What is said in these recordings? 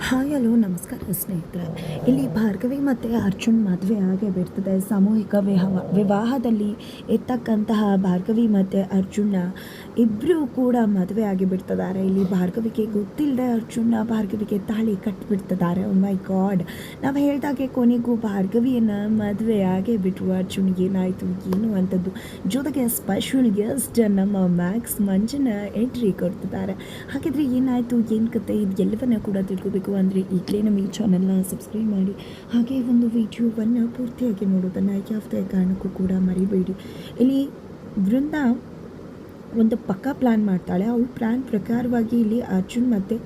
Hi, hello, ನಮಸ್ಕಾರ ಸ್ನೇಹಿತರೆ. ಇಲ್ಲಿ ಭಾರ್ಗವಿ ಮತ್ತು ಅರ್ಜುನ್ ಮದುವೆ ಆಗೇ ಬಿಡ್ತದೆ. ಸಾಮೂಹಿಕ ವಿವಾಹ ವಿವಾಹದಲ್ಲಿ ಇರ್ತಕ್ಕಂತಹ ಭಾರ್ಗವಿ ಮತ್ತು ಅರ್ಜುನ ಇಬ್ಬರು ಕೂಡ ಮದುವೆ ಆಗಿಬಿಡ್ತಿದ್ದಾರೆ. ಇಲ್ಲಿ ಭಾರ್ಗವಿಗೆ ಗೊತ್ತಿಲ್ಲದೆ ಅರ್ಜುನ ಭಾರ್ಗವಿಗೆ ತಾಳಿ ಕಟ್ಟಿಬಿಡ್ತಿದ್ದಾರೆ ಮೈ ಗಾಡ್ ನಾವು ಹೇಳಿದಾಗೆ ಕೊನೆಗೂ ಭಾರ್ಗವಿಯನ್ನು ಮದುವೆ ಆಗೇ ಬಿಟ್ರು ಅರ್ಜುನ್ ಏನಾಯಿತು, ಏನು ಅಂಥದ್ದು? ಜೊತೆಗೆ ಸ್ಪೆಷಲ್ ಗೆಸ್ಟ್ ನಮ್ಮ ಮ್ಯಾಕ್ಸ್ ಮಂಜನ ಎಂಟ್ರಿ ಕೊಡ್ತಿದ್ದಾರೆ. ಹಾಗಿದ್ರೆ ಏನಾಯಿತು, ಏನು ಕತೆ? ಇದು ಎಲ್ಲವನ್ನ ಕೂಡ ತಿಳ್ಕೋಬೇಕು ಅಂದರೆ ಈಗಲೇ ನಮ್ಮ ಈ ಚಾನಲ್ನ ಸಬ್ಸ್ಕ್ರೈಬ್ ಮಾಡಿ. ಹಾಗೆ ಒಂದು ವಿಡಿಯೋವನ್ನು ಪೂರ್ತಿಯಾಗಿ ನೋಡೋದನ್ನು ಯಾವುದೇ ಕಾರಣಕ್ಕೂ ಕೂಡ ಮರಿಬೇಡಿ. ಇಲ್ಲಿ ವೃಂದ ಒಂದು ಪಕ್ಕಾ ಪ್ಲ್ಯಾನ್ ಮಾಡ್ತಾಳೆ. ಅವಳು ಪ್ಲ್ಯಾನ್ ಪ್ರಕಾರವಾಗಿ ಇಲ್ಲಿ ಅರ್ಜುನ್ ಮತ್ತು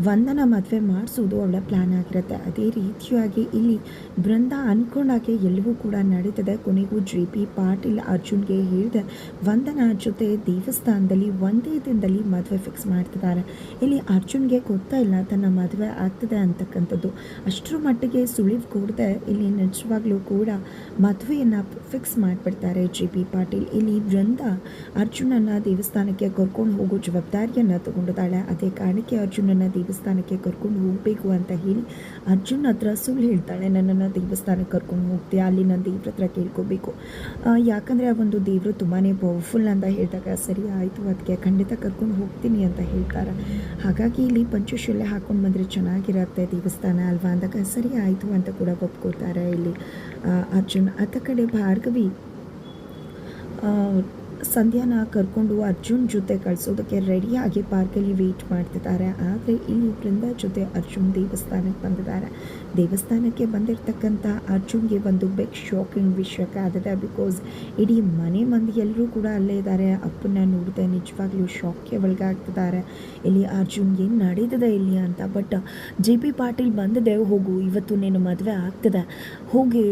ವಂದನ ಮದುವೆ ಮಾಡಿಸೋದು ಅವಳ ಪ್ಲ್ಯಾನ್ ಆಗಿರುತ್ತೆ. ಅದೇ ರೀತಿಯಾಗಿ ಇಲ್ಲಿ ಬೃಂದ ಅನ್ಕೊಂಡಾಗೆ ಎಲ್ಲವೂ ಕೂಡ ನಡೀತದೆ. ಕೊನೆಗೂ ಜೆ ಪಿ ಪಾಟೀಲ್ ಅರ್ಜುನ್ಗೆ ಹೇಳಿದೆ, ವಂದನ ಜೊತೆ ದೇವಸ್ಥಾನದಲ್ಲಿ ಒಂದೇ ದಿನದಲ್ಲಿ ಮದುವೆ ಫಿಕ್ಸ್ ಮಾಡ್ತಿದ್ದಾರೆ. ಇಲ್ಲಿ ಅರ್ಜುನ್ಗೆ ಗೊತ್ತಾ ಇಲ್ಲ, ತನ್ನ ಮದುವೆ ಆಗ್ತದೆ ಅಂತಕ್ಕಂಥದ್ದು. ಅಷ್ಟರ ಮಟ್ಟಿಗೆ ಸುಳಿವು ಕೊಡದೆ, ಇಲ್ಲಿ ನಿಜವಾಗ್ಲೂ ಕೂಡ ಮದುವೆಯನ್ನು ಫಿಕ್ಸ್ ಮಾಡಿಬಿಡ್ತಾರೆ ಜಿ ಪಿ ಪಾಟೀಲ್. ಇಲ್ಲಿ ವೃಂದ ಅರ್ಜುನನ್ನ ದೇವಸ್ಥಾನಕ್ಕೆ ಕರ್ಕೊಂಡು ಹೋಗೋ ಜವಾಬ್ದಾರಿಯನ್ನು ತಗೊಂಡಿದ್ದಾಳೆ. ಅದೇ ಕಾರಣಕ್ಕೆ ಅರ್ಜುನನ್ನ ದೇವಸ್ಥಾನಕ್ಕೆ ಕರ್ಕೊಂಡು ಹೋಗಬೇಕು ಅಂತ ಹೇಳಿ ಅರ್ಜುನ್ ಹತ್ರ ಸುಳ್ಳು ಹೇಳ್ತಾಳೆ, ನನ್ನನ್ನು ದೇವಸ್ಥಾನಕ್ಕೆ ಕರ್ಕೊಂಡು ಹೋಗ್ತೀಯ? ಅಲ್ಲಿ ನಾನು ದೇವ್ರ ಹತ್ರ ಕೇಳ್ಕೋಬೇಕು. ಯಾಕಂದರೆ ಆ ಒಂದು ದೇವರು ತುಂಬಾ ಪವರ್ಫುಲ್ ಅಂತ ಹೇಳಿದಾಗ, ಸರಿ ಆಯಿತು ಅದಕ್ಕೆ ಖಂಡಿತ ಕರ್ಕೊಂಡು ಹೋಗ್ತೀನಿ ಅಂತ ಹೇಳ್ತಾರೆ. ಹಾಗಾಗಿ ಇಲ್ಲಿ ಪಂಚಶೂಲೆ ಹಾಕೊಂಡು ಬಂದರೆ ಚೆನ್ನಾಗಿರುತ್ತೆ ದೇವಸ್ಥಾನ ಅಲ್ವಾ? ಅಂದಾಗ, ಸರಿ ಆಯಿತು ಅಂತ ಕೂಡ ಒಪ್ಕೋತಾರೆ ಇಲ್ಲಿ ಅರ್ಜುನ್. ಅತ್ತ ಕಡೆ ಭಾರ್ಗವಿ ಸಂಧ್ಯಾನ ಕರ್ಕೊಂಡು ಅರ್ಜುನ್ ಜೊತೆ ಕಳಿಸೋದಕ್ಕೆ ರೆಡಿಯಾಗಿ ಪಾರ್ಕಲ್ಲಿ ವೆಯ್ಟ್ ಮಾಡ್ತಿದ್ದಾರೆ. ಆದರೆ ಇಲ್ಲಿ ಬೃಂದ ಜೊತೆ ಅರ್ಜುನ್ ದೇವಸ್ಥಾನಕ್ಕೆ ಬಂದಿದ್ದಾರೆ. ದೇವಸ್ಥಾನಕ್ಕೆ ಬಂದಿರತಕ್ಕಂಥ ಅರ್ಜುನ್ಗೆ ಒಂದು ಬಿಗ್ ಶಾಕಿಂಗ್ ವಿಷಯ ಆದರೆ ಬಿಕಾಸ್ ಇಡೀ ಮನೆ ಮಂದಿ ಎಲ್ಲರೂ ಕೂಡ ಅಲ್ಲೇ ಇದ್ದಾರೆ. ಅಪ್ಪನ್ನ ನೋಡಿದೆ ನಿಜವಾಗ್ಲೂ ಶಾಕ್ಗೆ ಒಳಗಾಗ್ತಿದ್ದಾರೆ. ಇಲ್ಲಿ ಅರ್ಜುನ್ ಏನು ನಡೀತದೆ ಇಲ್ಲಿ ಅಂತ ಬಟ್ ಜೆ ಪಿ ಪಾಟೀಲ್ ಬಂದಿದೆ, ಹೋಗು, ಇವತ್ತು ನೀನು ಮದುವೆ ಆಗ್ತದೆ. ಹೋಗಿ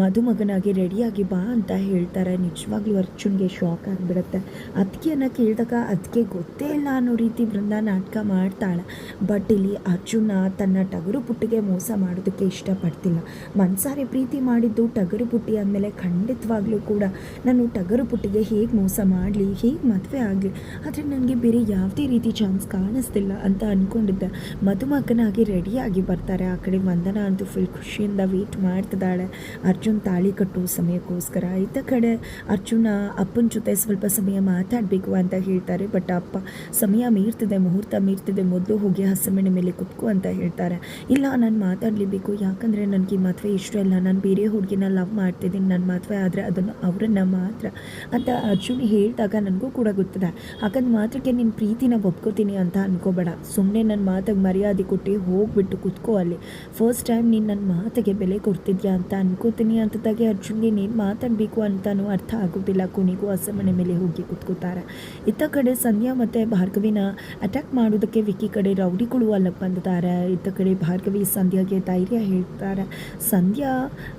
ಮದುಮಗನಾಗಿ ರೆಡಿಯಾಗಿ ಬಾ ಅಂತ ಹೇಳ್ತಾರೆ. ನಿಜವಾಗ್ಲೂ ಅರ್ಜುನ್ಗೆ ಶಾಕ್ ಆಗಿಬಿಡುತ್ತೆ. ಅದಕ್ಕೆನ ಕೇಳಿದಾಗ ಅದಕ್ಕೆ ಗೊತ್ತೇ ಇಲ್ಲ ಅನ್ನೋ ರೀತಿ ಬೃಂದ ನಾಟಕ ಮಾಡ್ತಾಳೆ. ಬಟ್ ಇಲ್ಲಿ ಅರ್ಜುನ ತನ್ನ ಟಗರು ಪುಟ್ಟಿಗೆ ಮೋಸ ಮಾಡೋದಕ್ಕೆ ಇಷ್ಟಪಡ್ತಿಲ್ಲ. ಮನ್ಸಾರೆ ಪ್ರೀತಿ ಮಾಡಿದ್ದು ಟಗರು ಪುಟ್ಟಿ ಅಂದಮೇಲೆ ಖಂಡಿತವಾಗ್ಲೂ ಕೂಡ ನಾನು ಟಗರು ಪುಟ್ಟಿಗೆ ಹೇಗೆ ಮೋಸ ಮಾಡಲಿ, ಹೇಗೆ ಮದುವೆ ಆಗಲಿ, ಆದರೆ ನನಗೆ ಬೇರೆ ಯಾವುದೇ ರೀತಿ ಚಾನ್ಸ್ ಕಾಣಿಸ್ತಿಲ್ಲ ಅಂತ ಅಂದ್ಕೊಂಡಿದ್ದೆ ಮದುಮಗನಾಗಿ ರೆಡಿಯಾಗಿ ಬರ್ತಾರೆ. ಆ ಕಡೆ ವಂದನ ಅಂತೂ ಫುಲ್ ಖುಷಿಯಿಂದ ವೆಯ್ಟ್ ಮಾಡ್ತಿದ್ದಾಳೆ. ತಾಳಿ ಕಟ್ಟುವ ಸಮಯಕ್ಕೋಸ್ಕರ ಇತ್ತ ಕಡೆ ಅರ್ಜುನ ಅಪ್ಪನ ಜೊತೆ ಸ್ವಲ್ಪ ಸಮಯ ಮಾತಾಡಬೇಕು ಅಂತ ಹೇಳ್ತಾರೆ. ಬಟ್ ಅಪ್ಪ, ಸಮಯ ಮೀರ್ತಿದೆ, ಮುಹೂರ್ತ ಮೀರ್ತಿದೆ, ಮೊದಲು ಹೋಗಿ ಹಸಮೆಣೆ ಮೇಲೆ ಕುತ್ಕೋ ಅಂತ ಹೇಳ್ತಾರೆ. ಇಲ್ಲ, ನಾನು ಮಾತಾಡಲೇಬೇಕು. ಯಾಕಂದರೆ ನನಗೆ ಮದುವೆ ಇಷ್ಟ ಇಲ್ಲ. ನಾನು ಬೇರೆ ಹುಡುಗಿನ ಲವ್ ಮಾಡ್ತಿದ್ದೀನಿ. ನನ್ನ ಮದುವೆ ಆದರೆ ಅದನ್ನು ಅವರನ್ನು ಮಾತ್ರ ಅಂತ ಅರ್ಜುನ್ ಹೇಳಿದಾಗ ನನಗೂ ಕೂಡ ಗೊತ್ತದೆ. ಹಾಗಂದ್ ಮಾತ್ರಕ್ಕೆ ನಿನ್ನ ಪ್ರೀತಿನ ಒಪ್ಕೋತೀನಿ ಅಂತ ಅನ್ಕೋಬೇಡ. ಸುಮ್ಮನೆ ನನ್ನ ಮಾತಿಗೆ ಮರ್ಯಾದೆ ಕೊಟ್ಟು ಹೋಗ್ಬಿಟ್ಟು ಕುತ್ಕೋ ಅಲ್ಲಿ. ಫಸ್ಟ್ ಟೈಮ್ ನೀನು ನನ್ನ ಮಾತಿಗೆ ಬೆಲೆ ಕೊಡ್ತಿದ್ಯಾ ಅಂತ ಅನ್ಕೋತೀನಿ. ಅಂತದಾಗೆ ಅರ್ಜುನ್ಗೆ ನೀನು ಮಾತಾಡಬೇಕು ಅಂತಲೂ ಅರ್ಥ ಆಗೋದಿಲ್ಲ. ಕೊನೆಗೂ ಹಸಮಣೆ ಮೇಲೆ ಹೋಗಿ ಕೂತ್ಕೋತಾರೆ ಇತ್ತ ಕಡೆ ಸಂಧ್ಯಾ ಮತ್ತು ಭಾರ್ಗವಿನ ಅಟ್ಯಾಕ್ ಮಾಡೋದಕ್ಕೆ ವಿಕ್ಕಿ ಕಡೆ ರೌಡಿಗಳು ಅಲ್ಲ ಬಂದಿದ್ದಾರೆ ಇತ್ತ ಕಡೆ ಭಾರ್ಗವಿ ಸಂಧ್ಯಾಗೆ ಧೈರ್ಯ ಹೇಳ್ತಾರೆ. ಸಂಧ್ಯಾ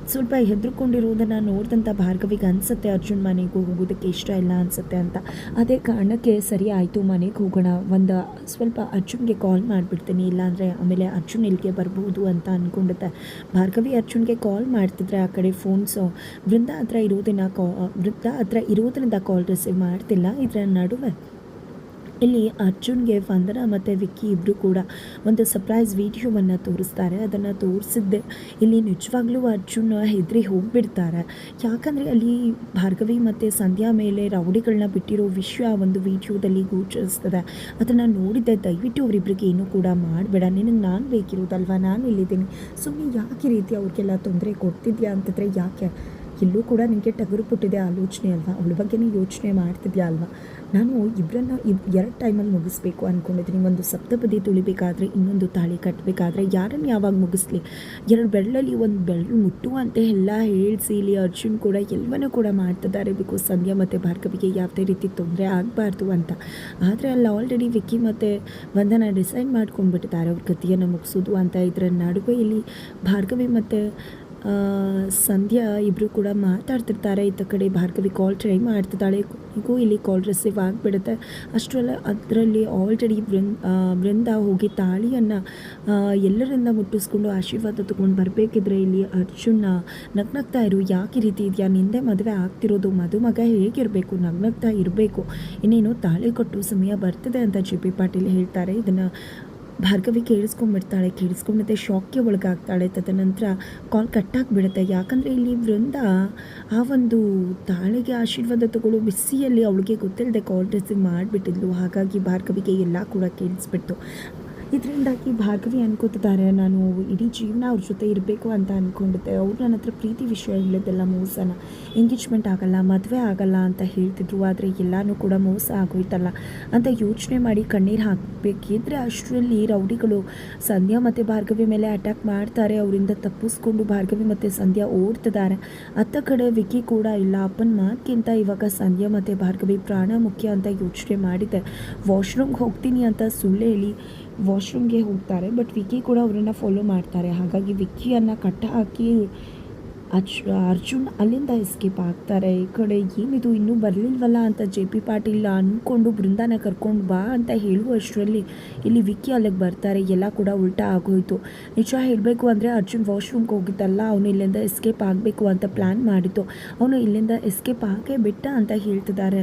ಸ್ವಲ್ಪ ಹೆದರ್ಕೊಂಡಿರೋದನ್ನು ನೋಡಿದಂಥ ಭಾರ್ಗವಿಗೆ ಅನಿಸುತ್ತೆ ಅರ್ಜುನ್ ಮನೆಗೆ ಹೋಗೋದಕ್ಕೆ ಇಷ್ಟ ಇಲ್ಲ ಅನಿಸುತ್ತೆ ಅಂತ. ಅದೇ ಕಾರಣಕ್ಕೆ ಸರಿ ಆಯಿತು, ಮನೆಗೆ ಹೋಗೋಣ. ಒಂದು ಸ್ವಲ್ಪ ಅರ್ಜುನ್ಗೆ ಕಾಲ್ ಮಾಡಿಬಿಡ್ತೀನಿ. ಇಲ್ಲಾಂದರೆ ಆಮೇಲೆ ಅರ್ಜುನ್ ಇಲ್ಲಿಗೆ ಬರ್ಬೋದು ಅಂತ ಅಂದ್ಕೊಂಡಿದ್ದೆ ಭಾರ್ಗವಿ ಅರ್ಜುನ್ಗೆ ಕಾಲ್ ಮಾಡ್ತಿದ್ರೆ ಕಡೆ ಫೋನ್ಸು ವೃಂದ ಹತ್ರ ಇರೋದನ್ನ ಕಾ ವೃಂದ ಹತ್ರ ಇರೋದರಿಂದ ಕಾಲ್ ರಿಸೀವ್ ಮಾಡ್ತಿಲ್ಲ. ಇದರ ನಡುವೆ ಇಲ್ಲಿ ಅರ್ಜುನ್ಗೆ, ವಂದನ ಮತ್ತು ವಿಕ್ಕಿ ಇಬ್ಬರು ಕೂಡ ಒಂದು ಸರ್ಪ್ರೈಸ್ ವಿಡಿಯೋವನ್ನು ತೋರಿಸ್ತಾರೆ. ಅದನ್ನು ತೋರಿಸಿದ್ದೆ. ಇಲ್ಲಿ ನಿಜವಾಗ್ಲೂ ಅರ್ಜುನ್ ಹೆದರಿ ಹೋಗಿಬಿಡ್ತಾರೆ. ಯಾಕಂದರೆ ಅಲ್ಲಿ ಭಾರ್ಗವಿ ಮತ್ತು ಸಂಧ್ಯಾ ಮೇಲೆ ರೌಡಿಗಳನ್ನ ಬಿಟ್ಟಿರೋ ವಿಷಯ ಒಂದು ವಿಡಿಯೋದಲ್ಲಿ ಗೋಚರಿಸ್ತದೆ. ಅದನ್ನು ನೋಡಿದ್ದೆ. ದಯವಿಟ್ಟು ಅವರಿಬ್ಬರಿಗೆ ಏನೂ ಕೂಡ ಮಾಡಬೇಡ. ನಿನಗೆ ನಾನು ಬೇಕಿರೋದಲ್ವ? ನಾನು ಇಲ್ಲಿದ್ದೀನಿ. ಸುಮ್ಮನೆ ಯಾಕೆ ರೀತಿ ಅವ್ರಿಗೆಲ್ಲ ತೊಂದರೆ ಕೊಡ್ತಿದ್ಯಾ ಅಂತಂದರೆ ಯಾಕೆ? ಎಲ್ಲೂ ಕೂಡ ನಿನಗೆ ಟಗರು ಪುಟ್ಟಿದೆ ಆಲೋಚನೆ ಅಲ್ವಾ? ಅವಳ ಬಗ್ಗೆನೇ ಯೋಚನೆ ಮಾಡ್ತಿದ್ಯಾ ಅಲ್ವಾ? ನಾನು ಇಬ್ಬರನ್ನ ಇಬ್ ಎರಡು ಟೈಮಲ್ಲಿ ಮುಗಿಸ್ಬೇಕು ಅಂದ್ಕೊಂಡಿದ್ದೀನಿ ಒಂದು ಸಪ್ತಪದಿ ತುಳಿಬೇಕಾದ್ರೆ ಇನ್ನೊಂದು ತಾಳಿ ಕಟ್ಟಬೇಕಾದ್ರೆ ಯಾರನ್ನು ಯಾವಾಗ ಮುಗಿಸ್ಲಿ? ಎರಡು ಬೆಳ್ಳಲ್ಲಿ ಒಂದು ಬೆಳ್ಳು ಮುಟ್ಟು ಮುಟ್ಟುವಂತೆ ಎಲ್ಲ ಹೇಳಿಸಿ ಇಲ್ಲಿ ಅರ್ಜುನ್ ಕೂಡ ಎಲ್ಲವನ್ನೂ ಕೂಡ ಮಾಡ್ತಿದ್ದಾರೆ ಬಿಕಾಸ್ ಸಂಧ್ಯಾ ಮತ್ತು ಭಾರ್ಗವಿಗೆ ಯಾವುದೇ ರೀತಿ ತೊಂದರೆ ಆಗಬಾರ್ದು ಅಂತ. ಆದರೆ ಅಲ್ಲಿ ಆಲ್ರೆಡಿ ವಿಕ್ಕಿ ಮತ್ತು ವಂದನ ಡಿಸೈಡ್ ಮಾಡ್ಕೊಂಡ್ಬಿಟ್ಟಿದ್ದಾರೆ. ಅವ್ರ ಗತಿಯನ್ನು ಮುಗಿಸೋದು ಅಂತ ಇದರ ನಡುವೆ ಇಲ್ಲಿ ಭಾರ್ಗವಿ ಮತ್ತು ಸಂಧ್ಯಾ ಇಬ್ಬರು ಕೂಡ ಮಾತಾಡ್ತಿರ್ತಾರೆ. ಇತ್ತ ಕಡೆ ಭಾರ್ಗವಿ ಕಾಲ್ ಟ್ರೈ ಮಾಡ್ತಿದ್ದಾಳೆ. ಕೊನೆಗೂ ಇಲ್ಲಿ ಕಾಲ್ ರಿಸೀವ್ ಆಗಿಬಿಡುತ್ತೆ. ಅಷ್ಟರಲ್ಲ ಅದರಲ್ಲಿ ಆಲ್ರೆಡಿ ವೃಂದ ವೃಂದ ಹೋಗಿ ತಾಳಿಯನ್ನು ಎಲ್ಲರಿಂದ ಮುಟ್ಟಿಸ್ಕೊಂಡು ಆಶೀರ್ವಾದ ತೊಗೊಂಡು ಬರಬೇಕಿದ್ರೆ ಇಲ್ಲಿ ಅರ್ಜುನ ನಗ್ನಗ್ತಾ ಇರು. ಯಾಕೆ ರೀತಿ ಇದೆಯಾ? ನಿಂದೆ ಮದುವೆ ಆಗ್ತಿರೋದು. ಮದುಮಗ ಹೇಗಿರಬೇಕು? ನಗ್ನಗ್ತಾ ಇರಬೇಕು. ಇನ್ನೇನು ತಾಳಿ ಕೊಟ್ಟು ಸಮಯ ಬರ್ತಿದೆ ಅಂತ ಜೆ ಪಿ ಪಾಟೀಲ್ ಹೇಳ್ತಾರೆ. ಇದನ್ನು ಭಾರ್ಗವಿ ಕೇಳಿಸ್ಕೊಂಡ್ಬಿಡ್ತಾಳೆ ಕೇಳಿಸ್ಕೊಂಡಿದ್ದೆ ಶಾಕ್ಗೆ ಒಳಗಾಗ್ತಾಳೆ. ತದನಂತರ ಕಾಲ್ ಕಟ್ಟಾಗಿಬಿಡುತ್ತೆ. ಯಾಕಂದರೆ ಇಲ್ಲಿ ವೃಂದ ಆ ಒಂದು ತಾಳಿಗೆ ಆಶೀರ್ವಾದ ತಗೊಳ್ಳೋ ಬಿಸಿಯಲ್ಲಿ ಅವಳಿಗೆ ಗೊತ್ತಿಲ್ಲದೆ ಕಾಲ್ ರಿಸೀವ್ ಮಾಡಿಬಿಟ್ಟಿದ್ಲು. ಹಾಗಾಗಿ ಭಾರ್ಗವಿಗೆ ಎಲ್ಲ ಕೂಡ ಕೇಳಿಸ್ಬಿಟ್ಟು ಇದರಿಂದಾಗಿ ಭಾಗವಿ ಅನ್ಕೋತಿದ್ದಾರೆ. ನಾನು ಇಡೀ ಜೀವನ ಅವ್ರ ಜೊತೆ ಇರಬೇಕು ಅಂತ ಅಂದ್ಕೊಂಡಿದ್ದೆ ಅವ್ರು ನನ್ನ ಹತ್ರ ಪ್ರೀತಿ ವಿಷಯ ಹೇಳಿದ್ದೆಲ್ಲ ಮೋಸನ. ಎಂಗೇಜ್ಮೆಂಟ್ ಆಗಲ್ಲ, ಮದುವೆ ಆಗಲ್ಲ ಅಂತ ಹೇಳ್ತಿದ್ರು. ಆದರೆ ಎಲ್ಲನೂ ಕೂಡ ಮೋಸ ಆಗೋಯ್ತಲ್ಲ. ಅಂತ ಯೋಚನೆ ಮಾಡಿ ಕಣ್ಣೀರು ಹಾಕಬೇಕಿದ್ರೆ ಅಷ್ಟರಲ್ಲಿ ರೌಡಿಗಳು ಸಂಧ್ಯಾ ಮತ್ತು ಭಾರ್ಗವಿ ಮೇಲೆ ಅಟ್ಯಾಕ್ ಮಾಡ್ತಾರೆ. ಅವರಿಂದ ತಪ್ಪಿಸ್ಕೊಂಡು ಭಾರ್ಗವಿ ಮತ್ತು ಸಂಧ್ಯಾ ಓಡ್ತಿದ್ದಾರೆ. ಅತ್ತ ಕಡೆ ವಿಕ್ಕಿ ಕೂಡ ಇಲ್ಲ. ಅಪ್ಪನ ಮಾತಿಗಿಂತ ಇವಾಗ ಸಂಧ್ಯಾ ಮತ್ತು ಭಾರ್ಗವಿ ಪ್ರಾಣ ಮುಖ್ಯ ಅಂತ ಯೋಚನೆ ಮಾಡಿದ್ದೆ ವಾಶ್ರೂಮ್ಗೆ ಹೋಗ್ತೀನಿ ಅಂತ ಸುಳ್ಳು ಹೇಳಿ ವಾಶ್ರೂಮ್ಗೆ ಹೋಗ್ತಾರೆ ಬಟ್ ವಿಕ್ಕಿ ಕೂಡ ಅವರನ್ನು ಫಾಲೋ ಮಾಡ್ತಾರೆ. ಹಾಗಾಗಿ ವಿಕ್ಕಿಯನ್ನು ಕಟ್ಟ ಹಾಕಿ ಅರ್ಜ್, ಅರ್ಜುನ್ ಅಲ್ಲಿಂದ ಎಸ್ಕೇಪ್ ಆಗ್ತಾರೆ. ಈ ಕಡೆ ಏನಿದು, ಇನ್ನೂ ಬರಲಿಲ್ವಲ್ಲ ಅಂತ ಜೆ ಪಿ ಪಾಟೀಲ್ ಅಂದ್ಕೊಂಡು ಬೃಂದಾನ ಕರ್ಕೊಂಡು ಬಾ ಅಂತ ಹೇಳುವಷ್ಟರಲ್ಲಿ ಇಲ್ಲಿ ವಿಕ್ಕಿ ಅಲ್ಲಿಗೆ ಬರ್ತಾರೆ, ಎಲ್ಲ ಕೂಡ ಉಲ್ಟಾ ಆಗೋಯಿತು. ನಿಜ ಹೇಳಬೇಕು ಅಂದರೆ ಅರ್ಜುನ್ ವಾಶ್ರೂಮ್ಗೆ ಹೋಗಿದ್ದಲ್ಲ, ಅವನು ಇಲ್ಲಿಂದ ಎಸ್ಕೇಪ್ ಆಗಬೇಕು ಅಂತ ಪ್ಲ್ಯಾನ್ ಮಾಡಿದ್ದು. ಅವನು ಇಲ್ಲಿಂದ ಎಸ್ಕೇಪ್ ಆಗೇ ಬಿಟ್ಟ ಅಂತ ಹೇಳ್ತಿದ್ದಾರೆ.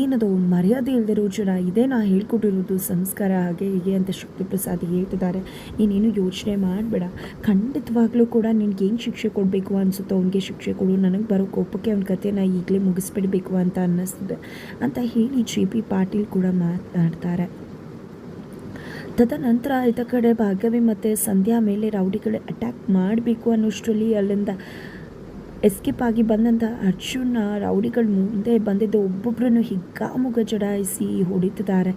ಏನದು, ಮರ್ಯಾದೆ ಇಲ್ಲದೆ ಜನ ಇದೇ ನಾ ಹೇಳ್ಕೊಟ್ಟಿರೋದು ಸಂಸ್ಕಾರ ಹಾಗೆ ಹೀಗೆ ಅಂತ ಶಕ್ತಿ ಪ್ರಸಾದ್ ಹೇಳ್ತಿದ್ದಾರೆ. ನೀನೇನು ಯೋಚನೆ ಮಾಡಬೇಡ. ಖಂಡಿತವಾಗ್ಲೂ ಕೂಡ ನಿನ್ಗೆ ಏನು ಶಿಕ್ಷೆ ಕೊಡಬೇಕು ಅನಿಸುತ್ತೋ ಅವನಿಗೆ ಶಿಕ್ಷೆ ಕೊಡು. ನನಗೆ ಬರೋ ಕೋಪಕ್ಕೆ ಅವನ ಕಥೆನ ಈಗಲೇ ಮುಗಿಸ್ಬಿಡ್ಬೇಕು ಅಂತ ಅನ್ನಿಸ್ತದೆ ಅಂತ ಹೇಳಿ ಜೆ ಪಿ ಪಾಟೀಲ್ ಕೂಡ ಮಾತನಾಡ್ತಾರೆ ತದನಂತರ ಇತ ಕಡೆ ಭಾಗವಿ ಮತ್ತು ಸಂಧ್ಯಾ ಮೇಲೆ ರೌಡಿಗಳು ಅಟ್ಯಾಕ್ ಮಾಡಬೇಕು ಅನ್ನೋಷ್ಟರಲ್ಲಿ ಅಲ್ಲಿಂದ ಎಸ್ಕೇಪ್ ಆಗಿ ಬಂದಂಥ ಅರ್ಜುನ ರೌಡಿಗಳ ಮುಂದೆ ಬಂದಿದ್ದ ಒಬ್ಬೊಬ್ಬರನ್ನು ಹಿಗ್ಗಾಮುಗ ಜಡಾಯಿಸಿ ಹೊಡಿತಿದ್ದಾರೆ.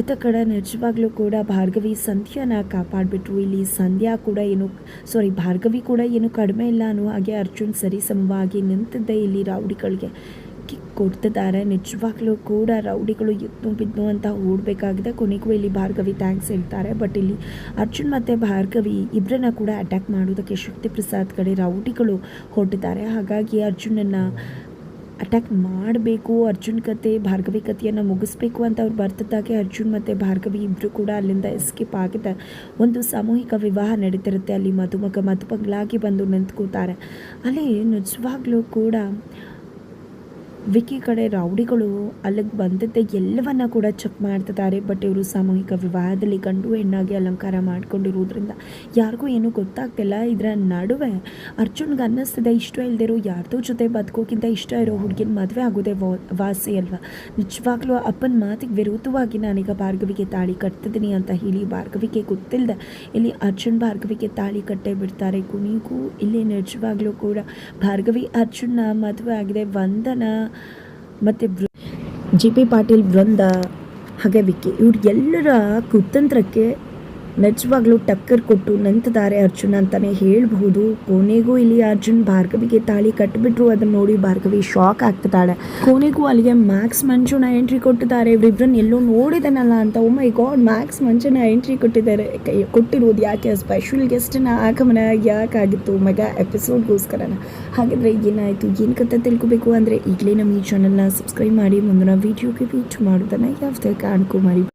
ಇತ ಕಡೆ ನಿಜವಾಗ್ಲೂ ಕೂಡ ಭಾರ್ಗವಿ ಸಂಧ್ಯಾನ ಕಾಪಾಡಿಬಿಟ್ರು. ಇಲ್ಲಿ ಸಂಧ್ಯಾ ಕೂಡ ಏನು ಸಾರಿ ಭಾರ್ಗವಿ ಕೂಡ ಏನು ಕಡಿಮೆ ಇಲ್ಲ ಅನ್ನೋ ಹಾಗೆ ಅರ್ಜುನ್ ಸರಿ ಸಮವಾಗಿ ನಿಂತಿದ್ದೆ ಇಲ್ಲಿ ರೌಡಿಗಳಿಗೆ. ಕೊಡ್ತಿದ್ದಾರೆ. ನಿಜವಾಗ್ಲೂ ಕೂಡ ರೌಡಿಗಳು ಎದ್ದು ಬಿದ್ದು ಅಂತ ಓಡಬೇಕಾಗಿದೆ. ಕೊನೆಗೂ ಇಲ್ಲಿ ಭಾರ್ಗವಿ ಥ್ಯಾಂಕ್ಸ್ ಹೇಳ್ತಾರೆ. ಬಟ್ ಇಲ್ಲಿ ಅರ್ಜುನ್ ಮತ್ತು ಭಾರ್ಗವಿ ಇಬ್ಬರನ್ನ ಕೂಡ ಅಟ್ಯಾಕ್ ಮಾಡೋದಕ್ಕೆ ಶಕ್ತಿ ಪ್ರಸಾದ್ ಕಡೆ ರೌಡಿಗಳು ಹೊರಟಿದ್ದಾರೆ. ಹಾಗಾಗಿ ಅರ್ಜುನನ್ನು ಅಟ್ಯಾಕ್ ಮಾಡಬೇಕು. ಅರ್ಜುನ್ ಕತೆ, ಭಾರ್ಗವಿ ಕಥೆಯನ್ನು ಮುಗಿಸ್ಬೇಕು ಅಂತ ಅವ್ರು ಬರ್ತಿದ್ದಾಗೆ ಅರ್ಜುನ್ ಮತ್ತು ಭಾರ್ಗವಿ ಇಬ್ಬರು ಕೂಡ ಅಲ್ಲಿಂದ ಎಸ್ಕೇಪ್ ಆಗಿದೆ. ಒಂದು ಸಾಮೂಹಿಕ ವಿವಾಹ ನಡೀತಿರುತ್ತೆ. ಅಲ್ಲಿ ಮಧುಮಗ ಮಧುಮಗಳಾಗಿ ಬಂದು ನಿಂತ್ಕೋತಾರೆ ಅಲ್ಲಿ ನಿಜವಾಗ್ಲೂ ಕೂಡ ವಿಕ್ಕಿ ಕಡೆ ರೌಡಿಗಳು ಅಲ್ಲಿಗೆ ಬಂದಿದ್ದ, ಎಲ್ಲವನ್ನ ಕೂಡ ಚೆಕ್ ಮಾಡ್ತಿದ್ದಾರೆ. ಬಟ್ ಇವರು ಸಾಮೂಹಿಕ ವಿವಾಹದಲ್ಲಿ ಗಂಡು ಹೆಣ್ಣಾಗಿ ಅಲಂಕಾರ ಮಾಡ್ಕೊಂಡಿರೋದ್ರಿಂದ ಯಾರಿಗೂ ಏನೂ ಗೊತ್ತಾಗ್ತಿಲ್ಲ. ಇದರ ನಡುವೆ ಅರ್ಜುನ್ಗೆ ಅನ್ನಿಸ್ತಿದೆ, ಇಷ್ಟ ಇಲ್ದಿರೋ ಯಾರ್ದೋ ಜೊತೆ ಬದುಕೋಕ್ಕಿಂತ ಇಷ್ಟ ಇರೋ ಹುಡುಗಿನ ಮದುವೆ ಆಗೋದೇ ವಾಸಿ ಅಲ್ವಾ? ನಿಜವಾಗ್ಲೂ ಅಪ್ಪನ ಮಾತಿಗೆ ವಿರುದ್ಧವಾಗಿ ನಾನೀಗ ಭಾರ್ಗವಿಗೆ ತಾಳಿ ಕಟ್ತಿದ್ದೀನಿ ಅಂತ ಹೇಳಿ ಭಾರ್ಗವಿಗೆ ಗೊತ್ತಿಲ್ಲದೆ ಇಲ್ಲಿ ಅರ್ಜುನ್ ಭಾರ್ಗವಿಗೆ ತಾಳಿ ಕಟ್ಟೇ ಬಿಡ್ತಾರೆ. ಕೊನೆಗೂ ಇಲ್ಲಿ ನಿಜವಾಗ್ಲೂ ಕೂಡ ಭಾರ್ಗವಿ ಅರ್ಜುನ್ನ ಮದುವೆ ಆಗಿದೆ, ವಂದನ. ಮತ್ತು ಜಿ ಪಿ ಪಾಟೀಲ್ ಬೃಂದ ಹಾಗೆ ವಿಕ್ಕಿ ಇವ್ರಿಗೆಲ್ಲರ ಕುತಂತ್ರಕ್ಕೆ ನಿಜವಾಗ್ಲೂ ಟಕ್ಕರ್ ಕೊಟ್ಟು ನಿಂತಿದ್ದಾರೆ ಅರ್ಜುನ್ ಅಂತಲೇ ಹೇಳಬಹುದು. ಕೊನೆಗೂ ಇಲ್ಲಿ ಅರ್ಜುನ್ ಭಾರ್ಗವಿಗೆ ತಾಳಿ ಕಟ್ಟಿಬಿಟ್ರು ಅದನ್ನ ನೋಡಿ ಭಾರ್ಗವಿ ಶಾಕ್ ಆಗ್ತಿದ್ದಾಳೆ. ಕೊನೆಗೂ ಅಲ್ಲಿಗೆ ಮ್ಯಾಕ್ಸ್ ಮಂಜುನ ಎಂಟ್ರಿ ಕೊಟ್ಟಿದ್ದಾರೆ. ವಿಬ್ರನ್ ಎಲ್ಲೋ ನೋಡಿದನಲ್ಲ ಅಂತ ಓ ಮೈ ಗಾಡ್ ಮ್ಯಾಕ್ಸ್ ಮಂಜುನ ಎಂಟ್ರಿ ಕೊಟ್ಟಿದ್ದಾರೆ. ಕೈ- ಕೊಟ್ಟಿರೋದು ಯಾಕೆ? ಸ್ಪೆಷಲ್ ಗೆಸ್ಟ್ನ ಆಗಮನ ಯಾಕಾಗಿತ್ತು? ಮಗ ಎಪಿಸೋಡ್ಗೋಸ್ಕರನ ಹಾಗಿದ್ರೆ ಏನಾಯಿತು? ಏನು ಕತೆ ತಿಳ್ಕೊಬೇಕು ಅಂದರೆ ಈಗಲೇ ನಮ್ಮ ಈ ಚಾನಲ್ನ ಸಬ್ಸ್ಕ್ರೈಬ್ ಮಾಡಿ. ಮುಂದಿನ ವೀಡಿಯೋಗೆ ವೀಚ್ ಮಾಡೋದನ್ನು ಯಾವುದೇ ಮಾಡಿ